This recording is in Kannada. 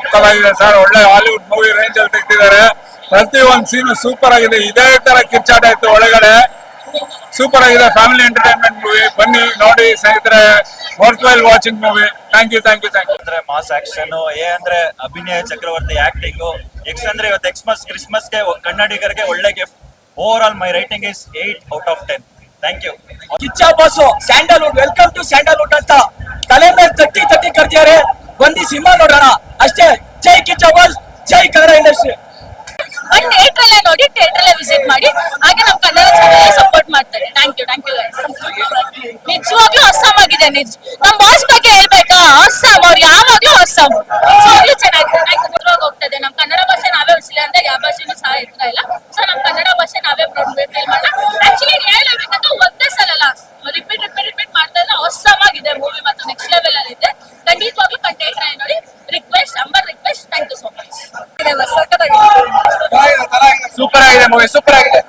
ಸಕ್ಕತ್ತಾಗಿದೆ ಸರ್. ಒಳ್ಳೆ ಹಾಲಿವುಡ್ ಮೂವಿ ರೇಂಜ್ ಅಲ್ಲಿ ತೆಗ್ದಿದ್ದಾರೆ. ಪ್ರತಿ ಒಂದ್ ಸೀನು ಸೂಪರ್ ಆಗಿದೆ. ಇದೇ ತರ ಕಿರ್ಚಾಟ ಇತ್ತು ಒಳಗಡೆ. ಸೂಪರ್ ಆಗಿದೆ ಫ್ಯಾಮಿಲಿ ಎಂಟರ್ಟೈನ್ಮೆಂಟ್ ಮೂವಿ ಬನ್ನಿ ನೋಡಿ ಸ್ನೇಹಿತರೆ. Worthwhile watching movie thank you thank you thank you ಅಂದ್ರೆ ಮಾಸ್ ಆಕ್ಷನ್ ಏ ಅಂದ್ರೆ ಅಭಿನಯ ಚಕ್ರವರ್ತಿ ಆಕ್ಟಿಂಗ್ ಎಕ್ಸ್ ಅಂದ್ರೆ ಇವತ್ತು ಎಕ್ಸ್ಮಸ್ ಕ್ರಿಸ್ಮಸ್ಗೆ ಕನ್ನಡಿಗರಿಗೆ ಒಳ್ಳೆ gift overall my rating is eight out of ten thank you Kichcha boss Sandalwood welcome to Sandalwood ಅಂತ. ಬಂದಿ ಸಿನಿಮಾ ನೋಡೋಣ. ಅಷ್ಟೇ. ಜೈ ಕಿ ಬಾಸ್ ಜೈ ಕನ್ನಡ ಇಂಡಸ್ಟ್ರಿ. ಬಟ್ ಥಿಯೇಟರ್ ಅಲ್ಲೇ ನೋಡಿ ಥಿಯೇಟರ್ ಅಲ್ಲೇ ವಿಸಿಟ್ ಮಾಡಿ. ಹಾಗೆ ನಮ್ಮ ಕನ್ನಡ ಚಾನಲ್ ಸಪೋರ್ಟ್ ಮಾಡ್ತಾರೆ. ಥ್ಯಾಂಕ್ ಯು ಥ್ಯಾಂಕ್ ಯು ನಿಜವಾಗ್ಲೂ ಅಸ್ಸಾಂ ಆಗಿದೆ, ನಿಜ. ನಮ್ಮ ಬಾಸ್ ಬಗ್ಗೆ ಹೇಳ್ಬೇಕಾ? ಅಸ್ಸಾಂ ಅವ್ರು ಯಾವಾಗ್ಲೂ ಅಸ್ಸಾಂ ನಿಜವಾಗ್ಲೂ ಚೆನ್ನಾಗಿದೆ. ನಂಗೆ ದೂರವಾಗಿ ಹೋಗ್ತದೆ. ನಮ್ಮ ಕನ್ನಡ ಭಾಷೆ ನಾವೇ ಉಳಿಸಿಲ್ಲ ಅಂದ್ರೆ ಯಾವ ಭಾಷೆನೂ ಸಹ ಇರ್ತಾ ಇಲ್ಲ. ಸೊ ನಮ್ಮ ಕನ್ನಡ ಭಾಷೆ ನಾವೇ ಪ್ರೌಡ್ ಮಾಡೋಣ ಆಕ್ಚುಲಿ ಹೇಳ್ಬೇಕಂತ ಒಂದೇ ಸಲ ರಿಪೀಟ್ ರಿಪೀಟ್ ರಿಪೀಟ್ ಮಾಡ್ತಾ ಇಲ್ಲ. ಅಸ್ಸಾಂ ಆಗಿದೆ ಮೂವಿ ಮತ್ತು ನೆಕ್ಸ್ಟ್ ಲೆವೆಲ್ ಅಲ್ಲಿ ಇದೆ ಖಂಡಿತವಾಗ್ಲೂ ಕಂಟೆಂಟ್ ನೋಡಿ request number request thank you so much super ಆಗಿದೆ ಮೂವಿ ಸೂಪರ್ ಆಗಿದೆ